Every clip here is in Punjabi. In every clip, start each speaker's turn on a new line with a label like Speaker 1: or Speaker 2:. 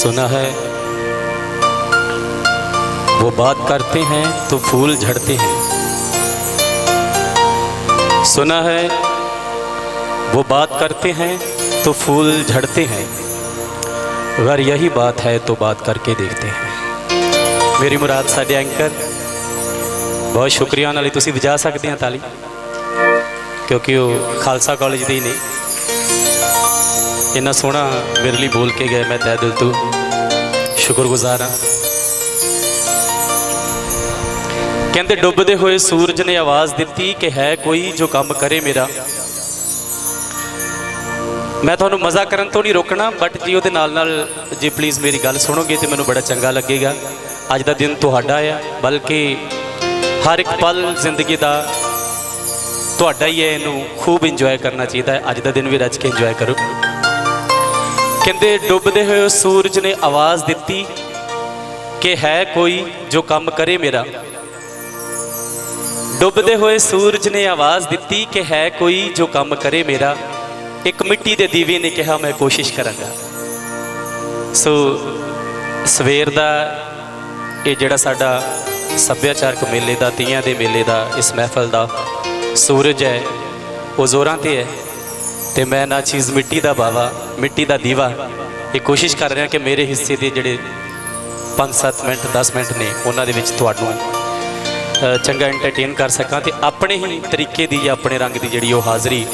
Speaker 1: सुना है वो बात करते हैं तो फूल झड़ते हैं सुना है वो बात करते हैं तो फूल झड़ते हैं अगर यही बात है तो बात करके देखते हैं ਮੇਰੀ ਮੁਰਾਦ ਸਾਡੇ ਐਂਕਰ ਬਹੁਤ ਸ਼ੁਕਰੀਆ ਨਾਲ ਹੀ ਤੁਸੀਂ ਵਜਾ ਸਕਦੇ ਆ ਤਾਲੀ ਕਿਉਂਕਿ ਉਹ ਖਾਲਸਾ ਕਾਲਜ ਦੇ ਹੀ ਨੇ ਇੰਨਾ ਸੋਹਣਾ ਮੇਰੇ ਲਈ ਬੋਲ ਕੇ ਗਏ ਮੈਂ, ਤਹਿ ਦਿਲ ਤੋਂ। ਸ਼ੁਕਰਗੁਜ਼ਾਰ ਹਾਂ। ਕਹਿੰਦੇ, ਡੁੱਬਦੇ ਹੋਏ ਸੂਰਜ ਨੇ ਆਵਾਜ਼ ਦਿੱਤੀ ਕਿ ਹੈ ਕੋਈ ਜੋ ਕੰਮ ਕਰੇ ਮੇਰਾ। ਮੈਂ ਤੁਹਾਨੂੰ ਮਜ਼ਾ ਕਰਨ ਤੋਂ ਨਹੀਂ ਰੋਕਣਾ ਬਟ ਜੀ ਉਹਦੇ ਨਾਲ ਨਾਲ ਜੇ ਪਲੀਜ਼ ਮੇਰੀ ਗੱਲ ਸੁਣੋਗੇ ਤੇ ਮੈਨੂੰ ਬੜਾ ਚੰਗਾ ਲੱਗੇਗਾ। ਅੱਜ ਦਾ ਦਿਨ ਤੁਹਾਡਾ ਆ, ਬਲਕਿ ਹਰ ਇੱਕ ਪਲ ਜ਼ਿੰਦਗੀ ਦਾ ਤੁਹਾਡਾ ਹੀ ਹੈ, ਇਹਨੂੰ ਖੂਬ ਇੰਜੋਏ ਕਰਨਾ ਚਾਹੀਦਾ ਹੈ। ਅੱਜ ਦਾ ਦਿਨ ਵੀ ਰੱਜ ਕੇ ਇੰਜੋਏ ਕਰੋ। ਕਹਿੰਦੇ, ਡੁੱਬਦੇ ਹੋਏ ਸੂਰਜ ਨੇ ਆਵਾਜ਼ ਦਿੱਤੀ ਕਿ ਹੈ ਕੋਈ ਜੋ ਕੰਮ ਕਰੇ ਮੇਰਾ। ਡੁੱਬਦੇ ਹੋਏ ਸੂਰਜ ਨੇ ਆਵਾਜ਼ ਦਿੱਤੀ ਕਿ ਹੈ ਕੋਈ ਜੋ ਕੰਮ ਕਰੇ ਮੇਰਾ। ਇੱਕ ਮਿੱਟੀ ਦੇ ਦੀਵੇ ਨੇ ਕਿਹਾ, ਮੈਂ ਕੋਸ਼ਿਸ਼ ਕਰਾਂਗਾ। ਸੋ, ਸਵੇਰ ਦਾ ਇਹ ਜਿਹੜਾ ਸਾਡਾ ਸੱਭਿਆਚਾਰਕ ਮੇਲੇ ਦਾ, ਤੀਆਂ ਦੇ ਮੇਲੇ ਦਾ, ਇਸ ਮਹਿਫਲ ਦਾ ਸੂਰਜ ਹੈ, ਉਹ ਜ਼ੋਰਾਂ ਤੇ ਹੈ ਤੇ ਮੈਂ ਨਾ ਚੀਜ਼ ਮਿੱਟੀ ਦਾ ਬਾਵਾ, ਮਿੱਟੀ ਦਾ ਦੀਵਾ। ਇਹ ਕੋਸ਼ਿਸ਼ ਕਰ ਰਿਹਾ ਕਿ ਮੇਰੇ ਹਿੱਸੇ ਦੇ ਜਿਹੜੇ 5-7 ਮਿੰਟ 10 ਮਿੰਟ ਨੇ, ਉਹਨਾਂ ਦੇ ਵਿੱਚ ਤੁਹਾਨੂੰ ਚੰਗਾ ਐਂਟਰਟੇਨ ਕਰ ਸਕਾਂ ਤੇ ਆਪਣੇ ਹੀ ਤਰੀਕੇ ਦੀ ਜਾਂ ਆਪਣੇ ਰੰਗ ਦੀ ਜਿਹੜੀ ਉਹ ਹਾਜ਼ਰੀ,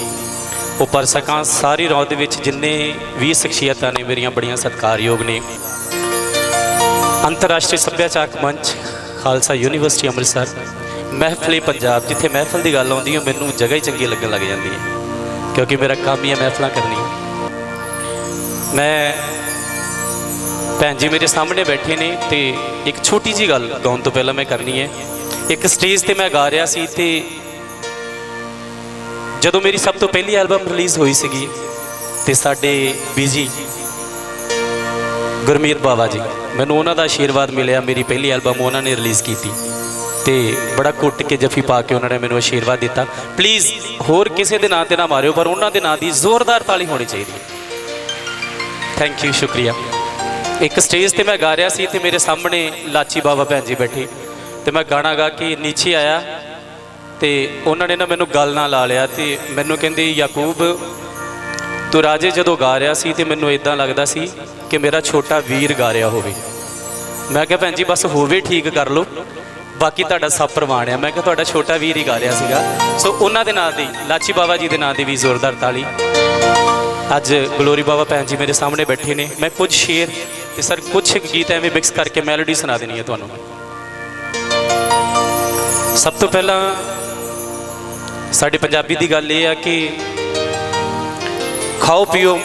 Speaker 1: ਉਹ ਪਰ ਸਕਾਂ। ਸਾਰੀ ਰੌਦ ਦੇ ਵਿੱਚ ਜਿੰਨੇ ਵੀ ਸ਼ਖਸੀਅਤਾਂ ਨੇ, ਮੇਰੀਆਂ ਬੜੀਆਂ ਸਤਿਕਾਰਯੋਗ ਨੇ। ਅੰਤਰਰਾਸ਼ਟਰੀ ਸੱਭਿਆਚਾਰਕ ਮੰਚ, ਖਾਲਸਾ ਯੂਨੀਵਰਸਿਟੀ ਅੰਮ੍ਰਿਤਸਰ। ਮਹਿਫਲੇ ਪੰਜਾਬ ਜਿੱਥੇ ਮਹਿਫਲ ਦੀ ਗੱਲ ਆਉਂਦੀ ਹੈ, ਮੈਨੂੰ ਜਗ੍ਹਾ ਹੀ ਚੰਗੀ ਲੱਗਣ ਲੱਗ ਜਾਂਦੀ ਹੈ। ਕਿਉਂਕਿ ਮੇਰਾ ਕੰਮ ਹੀ ਹੈ ਮਹਿਫਲਾਂ ਕਰਨੀਆਂ ਮੈਂ ਭੈਣ ਜੀ ਮੇਰੇ ਸਾਹਮਣੇ ਬੈਠੇ ਨੇ ਤੇ ਇੱਕ ਛੋਟੀ ਜੀ ਗੱਲ ਗਾਉਣ ਤੋਂ ਪਹਿਲਾਂ ਮੈਂ ਕਰਨੀ ਹੈ। ਇੱਕ ਸਟੇਜ ਤੇ ਮੈਂ ਗਾ ਰਿਹਾ ਸੀ ਤੇ ਜਦੋਂ ਮੇਰੀ ਸਭ ਤੋਂ ਪਹਿਲੀ ਐਲਬਮ ਰਿਲੀਜ਼ ਹੋਈ ਸੀਗੀ ਤੇ ਸਾਡੇ ਬੀਜੀ ਗੁਰਮੀਤ ਬਾਵਾ ਜੀ, ਮੈਨੂੰ ਉਹਨਾਂ ਦਾ ਆਸ਼ੀਰਵਾਦ ਮਿਲਿਆ। ਮੇਰੀ ਪਹਿਲੀ ਐਲਬਮ ਉਹਨਾਂ ਨੇ ਰਿਲੀਜ਼ ਕੀਤੀ। ਤੇ ਬੜਾ ਕੁੱਟ ਕੇ ਜੱਫੀ ਪਾ ਕੇ ਉਹਨਾਂ ਨੇ ਮੈਨੂੰ ਆਸ਼ੀਰਵਾਦ ਦਿੱਤਾ। ਪਲੀਜ਼ ਹੋਰ ਕਿਸੇ ਦੇ ਨਾਂ ਤੇ ਨਾ ਮਾਰਿਓ, ਪਰ ਉਹਨਾਂ ਦੇ ਨਾਂ ਦੀ ਜ਼ੋਰਦਾਰ ਤਾਲੀ ਹੋਣੀ ਚਾਹੀਦੀ ਹੈ। ਥੈਂਕ ਯੂ ਸ਼ੁਕਰੀਆ। ਇੱਕ ਸਟੇਜ ਤੇ ਮੈਂ ਗਾ ਰਿਹਾ ਸੀ ਤੇ ਮੇਰੇ ਸਾਹਮਣੇ ਲਾਚੀ ਬਾਬਾ ਭੈਣ ਜੀ ਬੈਠੇ। ਤੇ ਮੈਂ ਗਾਣਾ ਗਾ ਕੇ ਨੀਚੇ ਆਇਆ ਤੇ ਉਹਨਾਂ ਨੇ ਨਾ ਮੈਨੂੰ ਗੱਲ ਨਾਲ ਲਾ ਲਿਆ ਤੇ ਮੈਨੂੰ ਕਹਿੰਦੇ, ਯਾਕੂਬ, ਤੂੰ ਰਾਜੇ ਜਦੋਂ ਗਾ ਰਿਹਾ ਸੀ ਤੇ ਮੈਨੂੰ ਇਦਾਂ ਲੱਗਦਾ ਸੀ ਕਿ ਮੇਰਾ ਛੋਟਾ ਵੀਰ ਗਾ ਰਿਹਾ ਹੋਵੇ। ਮੈਂ ਕਿਹਾ, ਭੈਣ ਜੀ, ਬਸ ਹੋਵੇ ਠੀਕ, ਕਰ ਲਓ। ਬਾਕੀ ਤੁਹਾਡਾ ਸਭ ਪ੍ਰਮਾਣ ਆ। ਮੈਂ ਕਿਹਾ ਤੁਹਾਡਾ ਛੋਟਾ ਵੀਰ ਹੀ ਗਾ ਰਿਹਾ ਸੀਗਾ। ਸੋ ਉਹਨਾਂ ਦੇ ਨਾਂ ਦੀ, ਲਾਚੀ ਬਾਬਾ ਜੀ ਦੇ ਨਾਂ ਦੀ ਵੀ ਜ਼ੋਰਦਾਰ ਤਾਲੀ। ਅੱਜ ਗਲੋਰੀ ਬਾਬਾ ਭੈਣ ਜੀ ਮੇਰੇ ਸਾਹਮਣੇ ਬੈਠੇ ਨੇ। ਮੈਂ ਕੁਝ ਸ਼ੇਰ ਤੇ ਸਰ ਕੁਝ ਗੀਤ ਐਵੇਂ ਮਿਕਸ ਕਰਕੇ ਮੈਲੋਡੀ ਸੁਣਾ ਦੇਣੀ ਹੈ ਤੁਹਾਨੂੰ। ਸਭ ਤੋਂ ਪਹਿਲਾਂ ਸਾਡੇ ਪੰਜਾਬੀ ਦੀ ਗੱਲ ਇਹ ਆ ਕਿ ਖਾਓ ਪੀਓ,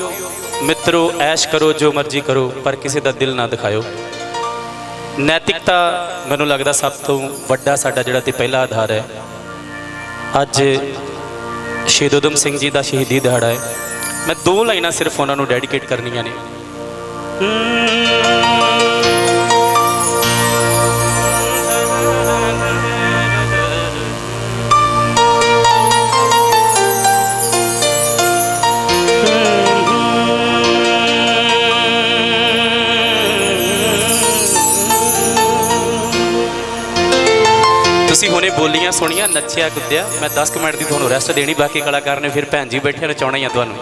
Speaker 1: ਮਿੱਤਰੋ, ਐਸ਼ ਕਰੋ ਜੋ ਮਰਜ਼ੀ ਕਰੋ, ਪਰ ਕਿਸੇ ਦਾ ਦਿਲ ਨਾ ਦਿਖਾਇਓ। ਨੈਤਿਕਤਾ ਮੈਨੂੰ ਲੱਗਦਾ ਸਭ ਤੋਂ ਵੱਡਾ ਸਾਡਾ ਜਿਹੜਾ ਤੇ ਪਹਿਲਾ ਆਧਾਰ ਹੈ। ਅੱਜ ਸ਼ਹੀਦ ਊਧਮ ਸਿੰਘ ਜੀ ਦਾ ਸ਼ਹੀਦੀ ਦਿਹਾੜਾ ਹੈ। ਮੈਂ ਦੋ ਲਾਈਨਾਂ ਸਿਰਫ ਉਹਨਾਂ ਨੂੰ ਡੈਡੀਕੇਟ ਕਰਨੀਆਂ ਨੇ। ਤੁਸੀਂ ਹੁਣੇ ਬੋਲੀਆਂ ਸੁਣੀਆਂ ਨੱਚਿਆ ਕੁੱਦਿਆ ਮੈਂ 10 ਕੁ ਮਿੰਟ ਦੀ ਤੁਹਾਨੂੰ ਰੈਸਟ ਦੇਣੀ ਬਾਕੀ ਕਲਾਕਾਰ ਨੇ ਫਿਰ ਭੈਣ ਜੀ ਬੈਠੇ ਨਚਾਉਣਾ ਹੀ ਆ ਤੁਹਾਨੂੰ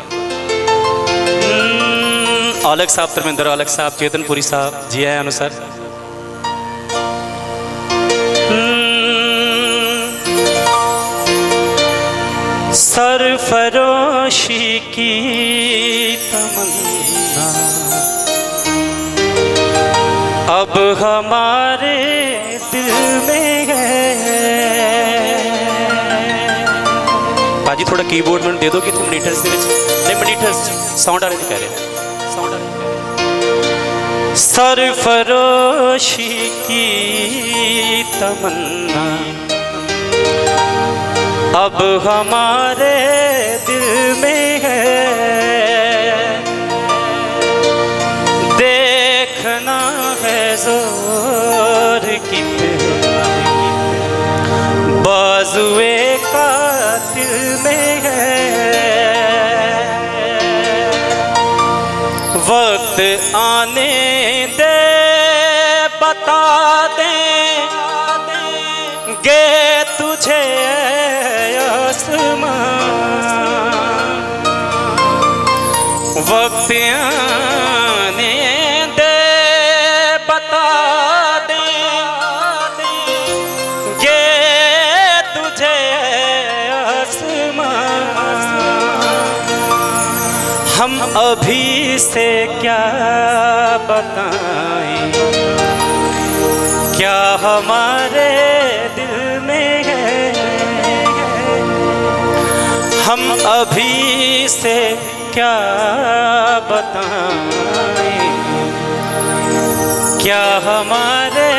Speaker 1: ਔਲਖ ਸਾਹਿਬ ਧਰਮਿੰਦਰ ਔਲਖ ਸਾਹਿਬ ਚੇਤਨਪੁਰੀ ਸਾਹਿਬ ਜੀ ਆਇਆਂ ਨੂੰ ਸਰ सरफरोशी की तमन्ना अब हमारे दिल में ਭਾਜੀ ਥੋੜਾ ਕੀਬੋਰਡ ਮੈਨੂੰ ਦੇ ਦਿਓ ਕਿ ਮਨੀਟਰਸ ਦੇ ਵਿੱਚ ਨਹੀਂ ਮਨੀਟਰਸ ਸਾਊਂਡ ਵਾਲੇ ਦੀ ਕਹਿ ਰਿਹਾ ਸਾਊਂਡ ਵਾਲੇ सरफरोशी की तमन्ना अब हमारे दिल में है देखना है जोर कितना अभी से क्या बताएँ? क्या हमारे दिल में है? हम अभी से क्या बताएँ? क्या हमारे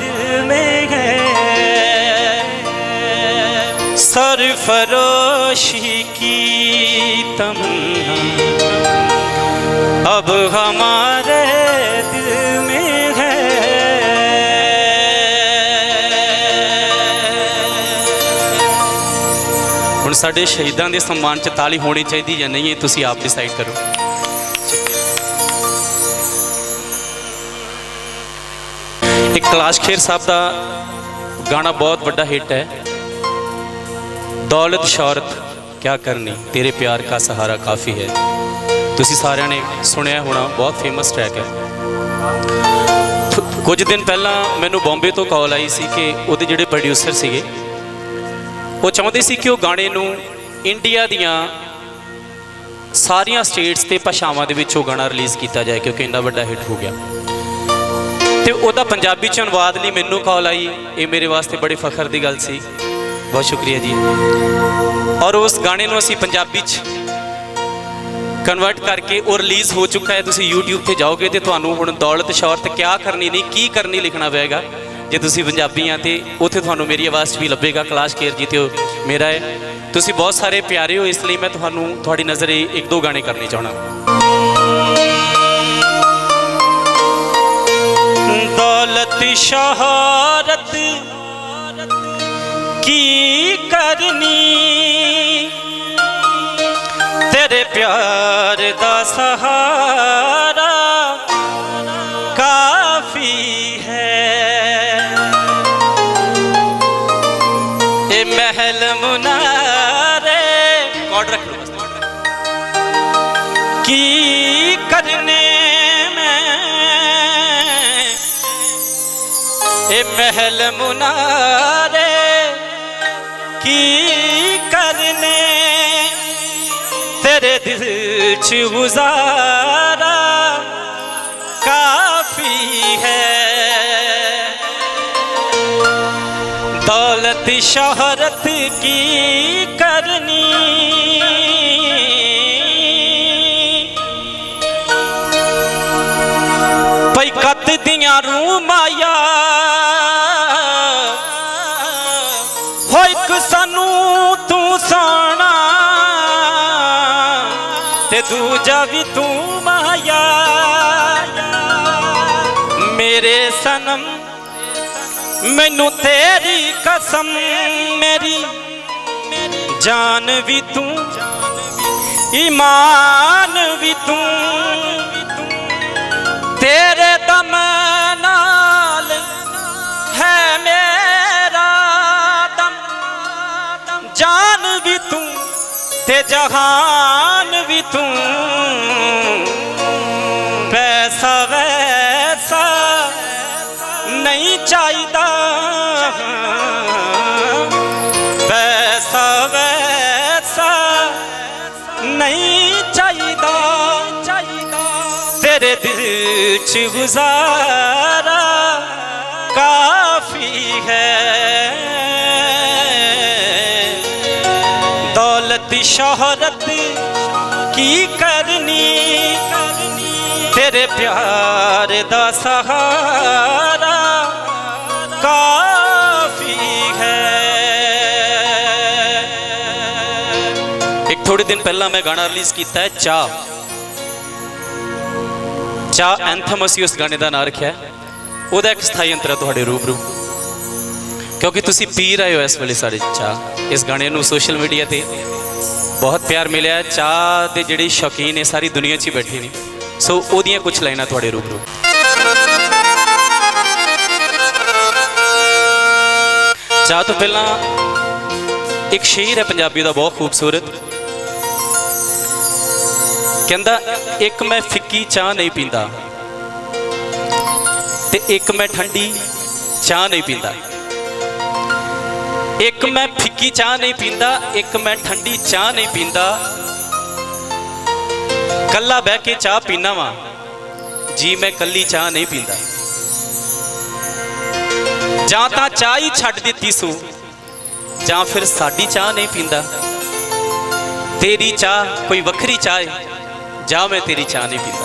Speaker 1: दिल में है? सरफरोशी की तमन्ना। अब हमारे दिल में है ਹੁਣ ਸਾਡੇ ਸ਼ਹੀਦਾਂ ਦੇ ਸਨਮਾਨ 'ਚ ਤਾਲੀ ਹੋਣੀ ਚਾਹੀਦੀ ਜਾਂ ਨਹੀਂ ਇਹ ਤੁਸੀਂ ਆਪ ਡਿਸਾਈਡ ਕਰੋ ਇੱਕ ਕਲਾਸ਼ ਖੇਰ ਸਾਹਿਬ ਦਾ ਗਾਣਾ ਬਹੁਤ ਵੱਡਾ ਹਿੱਟ ਹੈ ਦੌਲਤ ਸ਼ੌਹਰਤ ਕਿਆ ਕਰਨੀ ਤੇਰੇ ਪਿਆਰ ਕਾ ਸਹਾਰਾ ਕਾਫੀ ਹੈ ਤੁਸੀਂ ਸਾਰਿਆਂ ਨੇ ਸੁਣਿਆ ਹੋਣਾ, ਬਹੁਤ ਫੇਮਸ ਟਰੈਕ ਹੈ। ਕੁਝ ਦਿਨ ਪਹਿਲਾਂ ਮੈਨੂੰ ਬੰਬੇ ਤੋਂ ਕਾਲ ਆਈ ਸੀ ਕਿ ਉਹਦੇ ਜਿਹੜੇ ਪ੍ਰੋਡਿਊਸਰ ਸੀਗੇ, ਉਹ ਚਾਹੁੰਦੇ ਸੀ ਕਿ ਉਹ ਗਾਣੇ ਨੂੰ ਇੰਡੀਆ ਦੀਆਂ ਸਾਰੀਆਂ ਸਟੇਟਸ ਤੇ ਭਾਸ਼ਾਵਾਂ ਦੇ ਵਿੱਚ ਉਹ ਗਾਣਾ ਰਿਲੀਜ਼ ਕੀਤਾ ਜਾਏ, ਕਿਉਂਕਿ ਇੰਨਾ ਵੱਡਾ ਹਿੱਟ ਹੋ ਗਿਆ। ਤੇ ਉਹਦਾ ਪੰਜਾਬੀ ਚ ਅਨੁਵਾਦ ਲਈ ਮੈਨੂੰ ਕਾਲ ਆਈ, ਇਹ ਮੇਰੇ ਵਾਸਤੇ ਬੜੇ ਫਖਰ ਦੀ ਗੱਲ ਸੀ। ਬਹੁਤ ਸ਼ੁਕਰੀਆ ਜੀ। ਔਰ ਉਸ ਗਾਣੇ ਨੂੰ ਅਸੀਂ ਪੰਜਾਬੀ ਚ ਕਨਵਰਟ ਕਰਕੇ ਉਹ ਰਿਲੀਜ਼ ਹੋ ਚੁੱਕਾ ਹੈ। ਤੁਸੀਂ YouTube ਤੇ ਜਾਓਗੇ ਤੇ ਤੁਹਾਨੂੰ ਹੁਣ ਦੌਲਤ ਸ਼ੌਹਰਤ ਕਿਆ ਕਰਨੀ ਨਹੀਂ, ਕੀ ਕਰਨੀ ਲਿਖਣਾ ਪਏਗਾ। ਜੇ ਤੁਸੀਂ ਪੰਜਾਬੀ ਆ ਤੇ ਉੱਥੇ ਤੁਹਾਨੂੰ ਮੇਰੀ ਆਵਾਜ਼ ਵੀ ਲੱਭੇਗਾ। ਕਲਾਸ਼ ਕੇਰ ਜੀ, ਤੇ ਮੇਰਾ ਹੈ। ਤੁਸੀਂ ਬਹੁਤ ਸਾਰੇ ਪਿਆਰੇ ਹੋ, ਇਸ ਲਈ ਮੈਂ ਤੁਹਾਨੂੰ ਤੁਹਾਡੀ ਨਜ਼ਰੇ ਇੱਕ ਦੋ ਗਾਣੇ ਕਰਨੇ ਚਾਹਣਾ ਦੌਲਤ ਸ਼ਹਾਰਤ ਕੀ ਕਰਨੀ? तेरे प्यार दा सहारा काफी है ए महल मुनारे कॉर्ड रख लो बस की करने में ए महल मुनारे की कुछ गुजारा काफी है दौलत शहरत की करनी भाई कत दिया रूमा ਮੇਰੇ ਸਨਮ, ਮੈਨੂੰ ਤੇਰੀ ਕਸਮ, ਮੇਰੀ ਜਾਨ ਵੀ ਤੂੰ, ਈਮਾਨ ਵੀ ਤੂੰ, ਤੇਰੇ ਦਮ ਨਾਲ ਹੈ ਮੇਰਾ ਦਮ, ਜਾਨ ਵੀ ਤੂੰ ਤੇ ਜਹਾਨ ਵੀ ਤੂੰ, ਪੈਸਾ ਚਾਹੀਦਾ। ਪੈਸਾ ਵੈਸਾ ਨਹੀਂ ਚਾਹੀਦਾ ਚਾਹੀਦਾ। ਤੇਰੇ ਦਿਲ ਚ ਗੁਜ਼ਾਰਾ ਕਾਫੀ ਹੈ। ਇੱਕ ਥੋੜੇ ਦਿਨ ਪਹਿਲਾਂ ਮੈਂ ਗਾਣਾ ਰਿਲੀਜ਼ ਕੀਤਾ ਹੈ ਚਾਹ ਚਾਹ ਐਂਥਮ ਅਸੀਂ ਉਸ ਗਾਣੇ ਦਾ ਨਾਂ ਰੱਖਿਆ ਉਹਦਾ ਇੱਕ ਸਥਾਈ ਅੰਤਰ ਹੈ ਤੁਹਾਡੇ ਰੂਬਰੂ। ਕਿਉਂਕਿ ਤੁਸੀਂ ਪੀ ਰਹੇ ਹੋ ਇਸ ਵੇਲੇ ਸਾਡੇ ਚਾਹ ਇਸ ਗਾਣੇ ਨੂੰ ਸੋਸ਼ਲ ਮੀਡੀਆ ਤੇ ਬਹੁਤ ਪਿਆਰ ਮਿਲਿਆ ਹੈ। ਚਾਹ ਦੇ ਜਿਹੜੇ ਸ਼ੌਕੀਨ ਨੇ, ਸਾਰੀ ਦੁਨੀਆ 'ਚ ਹੀ ਬੈਠੇ ਨੇ। ਸੋ ਉਹਦੀਆਂ ਕੁਝ ਲਾਈਨਾਂ ਤੁਹਾਡੇ ਰੂਬਰੂ। ਚਾਹ ਤੋਂ ਪਹਿਲਾਂ ਇੱਕ ਸ਼ੇਰ ਹੈ ਪੰਜਾਬੀ ਦਾ ਬਹੁਤ ਖੂਬਸੂਰਤ। ਕਹਿੰਦਾ, ਇੱਕ ਮੈਂ ਫਿੱਕੀ ਚਾਹ ਨਹੀਂ ਪੀਂਦਾ ਤੇ ਇੱਕ ਮੈਂ ਠੰਡੀ ਚਾਹ ਨਹੀਂ ਪੀਂਦਾ। ਇੱਕ ਮੈਂ ਫਿੱਕੀ ਚਾਹ ਨਹੀਂ ਪੀਂਦਾ, ਇੱਕ ਮੈਂ ਠੰਡੀ ਚਾਹ ਨਹੀਂ ਪੀਂਦਾ। ਕੱਲਾ ਬਹਿ ਕੇ ਚਾਹ ਪੀਣਾ ਵਾਂ, ਜੀ ਮੈਂ ਕੱਲੀ ਚਾਹ ਨਹੀਂ ਪੀਂਦਾ। ਜਾਂ ਤਾਂ ਚਾਹ ਹੀ ਛੱਡ ਦਿੱਤੀ ਸੂ, ਜਾਂ ਫਿਰ ਸਾਡੀ ਚਾਹ ਨਹੀਂ ਪੀਂਦਾ। ਤੇਰੀ ਚਾਹ ਕੋਈ ਵੱਖਰੀ ਚਾਹ ਹੈ ਜਾਂ ਮੈਂ ਤੇਰੀ ਚਾਹ ਨਹੀਂ ਪੀਂਦਾ।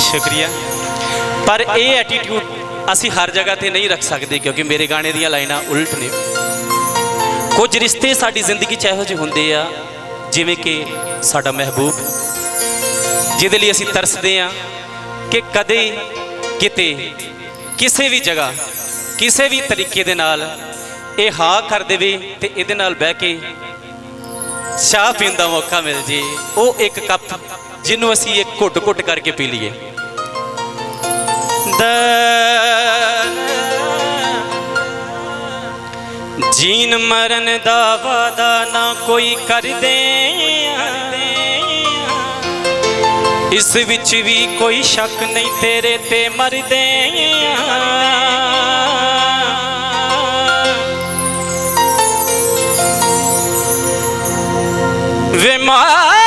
Speaker 1: ਸ਼ੁਕਰੀਆ। ਪਰ ਇਹ ਐਟੀਟਿਊਡ ਅਸੀਂ ਹਰ ਜਗ੍ਹਾ ਤੇ ਨਹੀਂ ਰੱਖ ਸਕਦੇ, ਕਿਉਂਕਿ ਮੇਰੇ ਗਾਣੇ ਦੀਆਂ ਲਾਈਨਾਂ ਉਲਟ ਨੇ। ਕੁਝ ਰਿਸ਼ਤੇ ਸਾਡੀ ਜ਼ਿੰਦਗੀ 'ਚ ਇਹੋ ਜਿਹੇ ਹੁੰਦੇ ਆ, ਜਿਵੇਂ ਕਿ ਸਾਡਾ ਮਹਿਬੂਬ, ਜਿਹਦੇ ਲਈ ਅਸੀਂ ਤਰਸਦੇ ਆ ਕਿ ਕਦੇ ਕਿਤੇ ਕਿਸੇ ਵੀ ਜਗ੍ਹਾ, ਕਿਸੇ ਵੀ ਤਰੀਕੇ ਦੇ ਨਾਲ ਇਹ ਹਾਂ ਕਰ ਦੇਵੇ ਤੇ ਇਹਦੇ ਨਾਲ ਬਹਿ ਕੇ ਚਾਹ ਪੀਣ ਦਾ ਮੌਕਾ ਮਿਲ ਜੇ। ਉਹ ਇੱਕ ਕੱਪ ਜਿਹਨੂੰ ਅਸੀਂ ਇੱਕ ਘੁੱਟ ਘੁੱਟ ਕਰਕੇ ਪੀ ਲਈਏ। ਜੀਨ ਮਰਨ ਦਾ ਵਾਦਾ ਨਾ ਕੋਈ ਕਰਦੇ ਇਸ ਵਿੱਚ ਵੀ ਕੋਈ ਸ਼ੱਕ ਨਹੀਂ ਤੇਰੇ ਤੇ ਮਰਦੇ ਵੇ ਮਾਇਆ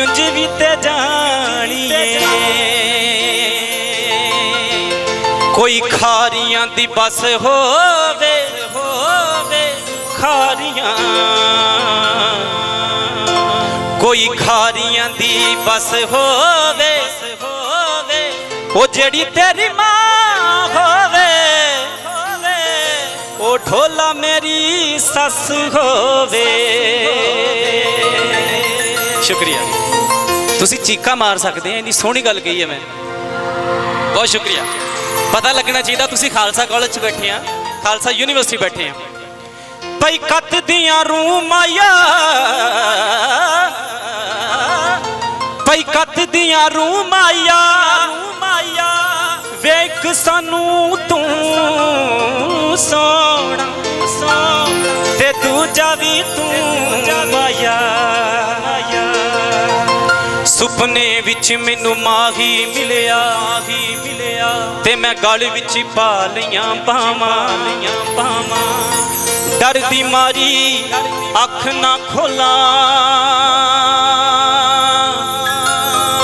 Speaker 1: ਉਂਝ ਵੀ ਤੇ ਜਾਣੀਏ। ਕੋਈ ਖਾਰੀਆਂ ਦੀ ਬਸ ਹੋਵੇ ਹੋਵੇ ਖਾਰੀਆਂ। ਕੋਈ ਖਾਰੀਆਂ ਦੀ ਬਸ ਹੋਵੇ ਹੋਵੇ। ਉਹ ਜਿਹੜੀ ਤੇਰੀ ਮਾਂ ਹੋਵੇ ਉਹ ਢੋਲਾ ਮੇਰੀ ਸੱਸ ਹੋਵੇ। ਸ਼ੁਕਰੀਆ ਤੁਸੀਂ ਚੀਕਾ ਮਾਰ ਸਕਦੇ ਆ, ਇੰਨੀ ਸੋਹਣੀ ਗੱਲ ਕਹੀ ਹੈ ਮੈਂ। ਬਹੁਤ ਸ਼ੁਕਰੀਆ। ਪਤਾ ਲੱਗਣਾ ਚਾਹੀਦਾ ਤੁਸੀਂ ਖਾਲਸਾ ਕਾਲਜ 'ਚ ਬੈਠੇ ਆ, ਖਾਲਸਾ ਯੂਨੀਵਰਸਿਟੀ ਬੈਠੇ ਆ। ਭਾਈ ਕੱਤ ਦੀਆਂ ਰੂਮਾਇਆ ਭਾਈ ਕੱਤ ਦੀਆਂ ਰੂਮਾਇਆ ਰੂਮਾਇਆ ਵੇਖ ਸਾਨੂੰ ਤੂੰ ਸੋਣਾ ਸੋਹਣਾ। ਤੇ ਦੂਜਾ ਵੀ ਤੂੰ ਮਾਇਆ। ਸੁਪਨੇ ਵਿੱਚ ਮੈਨੂੰ ਮਾਹੀ ਮਿਲਿਆ ਹੀ ਮਿਲਿਆ। ਤੇ ਮੈਂ ਗਲ ਵਿੱਚ ਪਾ ਲਈਆਂ ਬਾਵਾਂ ਲਈਆਂ ਬਾਵਾਂ ਡਰ ਦੀ ਮਾਰੀ ਅੱਖ ਨਾ ਖੋਲਾਂ।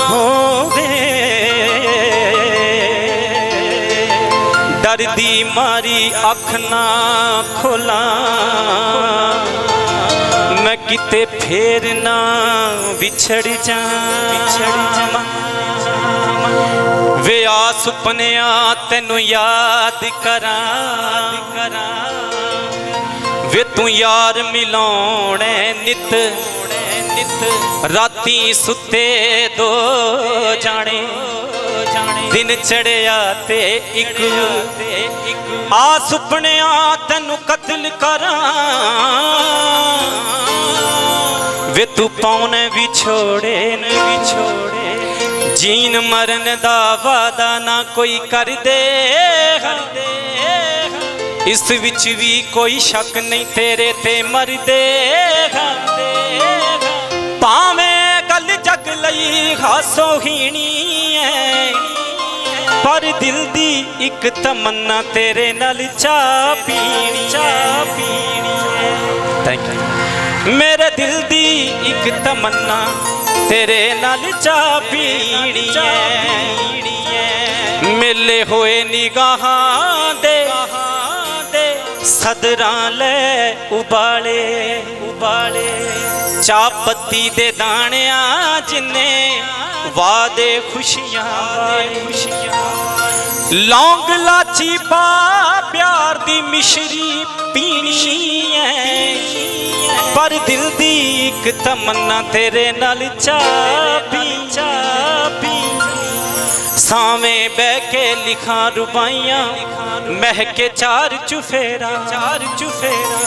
Speaker 1: ਹੋਵੇ। ਡਰ ਦੀ ਮਾਰੀ ਅੱਖ ਨਾ ਖੋਲਾਂ। ਕਿਤੇ ਫੇਰ ਨਾ ਵਿਛੜ ਜਾ ਵਿਛੜ ਵੇ ਆ ਸੁਪਨਿਆਂ, ਤੈਨੂੰ ਯਾਦ ਕਰਾਂ। ਕਰਾਂ ਵੇ ਤੂੰ ਯਾਰ ਮਿਲਾਉਣੇ ਨਿਤ। ਨਿਤ ਰਾਤੀ ਸੁੱਤੇ ਦੋ ਜਾਣੇ। ਦਿਨ ਚੜਿਆ ਤੇ ਇੱਕ। ਆ ਸੁਪਨਿਆਂ ਤੈਨੂੰ ਕਤਲ ਕਰਾਂ। ਵੇ ਤੂੰ ਪਾਉਣੇ ਵਿਛੋੜੇ ਨ ਵਿਛੋੜੇ। ਜੀਨ ਮਰਨ ਦਾ ਵਾਦਾ ਨਾ ਕੋਈ ਕਰਦੇ। ਇਸ ਵਿੱਚ ਵੀ ਕੋਈ ਸ਼ੱਕ ਨਹੀਂ ਤੇਰੇ ਤੇ ਮਰਦੇ। ਭਾਵੇਂ ਗੱਲ ਜਗ ਲਈ ਹਾਸੋ ਹੀਣੀ ਐ। ਪਰ ਦਿਲ ਦੀ ਇੱਕ ਤਮੰਨਾ ਤੇਰੇ ਨਾਲ ਚਾਹ ਪੀਣੀ ਚਾਹ ਪੀਣੀ ਥੈਂਕ ਯੂ ਇੱਕ ਤਮੰਨਾ ਤੇਰੇ ਨਾਲ ਚਾਹ ਪੀਣੀ ਐ ਮਿਲੇ ਹੋਏ ਨਿਗਾਹਾਂ ਦੇ, ਸਦਰਾਂ ਲੈ ਉਬਾਲੇ ਉਬਾਲੇ, ਚਾਹ ਪੱਤੀ ਦੇ ਦਾਣਿਆਂ ਜਿੰਨੇ ਵਾਦੇ ਖੁਸ਼ੀਆਂ ਵਾਦੇ ਖੁਸ਼ੀਆਂ ਲੌਂਗ ਲਾਚੀ ਪਾ ਪਿਆਰ ਦੀ ਮਿਸ਼ਰੀ ਪੀਣੀ ਐ। ਪਰ ਦਿਲ ਦੀ ਇੱਕ ਤਮੰਨਾ ਤੇਰੇ ਨਾਲ ਚਾਹ ਪੀ ਚਾਹ ਪੀ ਸਾਵੇਂ ਬਹਿ ਕੇ ਲਿਖਾਂ ਰੁਬਾਈਆਂ ਮਹਿਕੇ ਚਾਰ ਚੁਫੇਰਾ ਚਾਰ ਚੁਫੇਰਾ।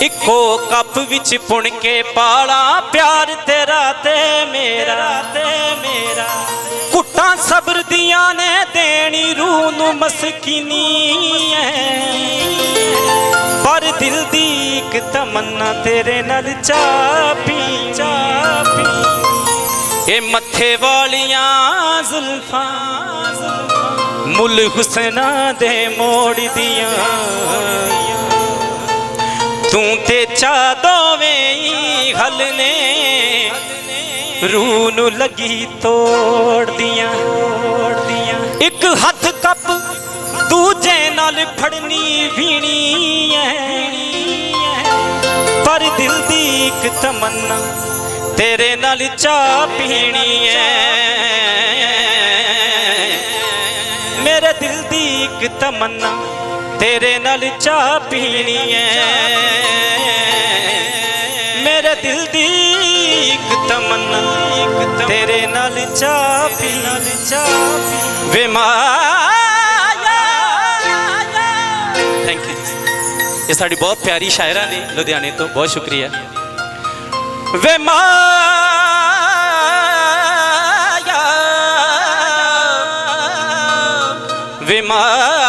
Speaker 1: ਇੱਕੋ ਕੱਪ ਵਿੱਚ ਪੁਣ ਕੇ ਪਾਲਾ ਪਿਆਰ ਤੇਰਾ ਤੇ ਮੇਰਾ। ਤੇ ਮੇਰਾ। ਕੁੱਟਾਂ ਸਬਰ ਦੀਆਂ ਨੇ ਦੇਣੀ ਰੂਹ ਨੂੰ ਮਸਕੀਨੀ ਐ। ਪਰ ਦਿਲ ਦੀ ਇੱਕ ਤਮੰਨਾ ਤੇਰੇ ਨਾਲ ਚਾਪੀ। ਚਾਪੀ। ਇਹ ਮੱਥੇ ਵਾਲੀਆਂ ਜ਼ੁਲਫਾਂ। ਮੁੱਲ ਹੁਸਨਾ ਦੇ ਮੋੜਦੀਆਂ ਤੂੰ ਤੇ ਚਾ ਦੋਵੇਂ ਹੀ ਹਲ ਨੇ। ਰੂਹ ਨੂੰ ਲੱਗੀ ਤੋੜਦੀਆਂ ਤੋੜਦੀਆਂ ਇੱਕ ਹੱਥ ਕੱਪ ਦੂਜੇ ਨਾਲ ਫੜਨੀ ਵੀਣੀ ਐ। ਪਰ ਦਿਲ ਦੀ ਇੱਕ ਤਮੰਨਾ ਤੇਰੇ ਨਾਲ ਚਾਹ ਪੀਣੀ ਐ। ਮੇਰੇ ਦਿਲ ਦੀ ਇੱਕ ਤਮੰਨਾ ਤੇਰੇ ਨਾਲ ਚਾਹ ਪੀਣੀ ਐ। ਮੇਰੇ ਦਿਲ ਦੀ ਇੱਕ ਤਮੰਨਾ, ਤੇਰੇ ਨਾਲ ਚਾਹ ਪੀ ਨਾਲ ਚਾਹ ਪੀ ਵੇ ਮਾਇਆ। ਥੈਂਕ ਯੂ ਇਹ ਸਾਡੀ ਬਹੁਤ ਪਿਆਰੀ ਸ਼ਾਇਰਾ ਨੇ ਲੁਧਿਆਣੇ ਤੋਂ, ਬਹੁਤ ਸ਼ੁਕਰੀਆ। ਵੇ ਮਾਇਆ। ਵੇ ਮਾਇਆ।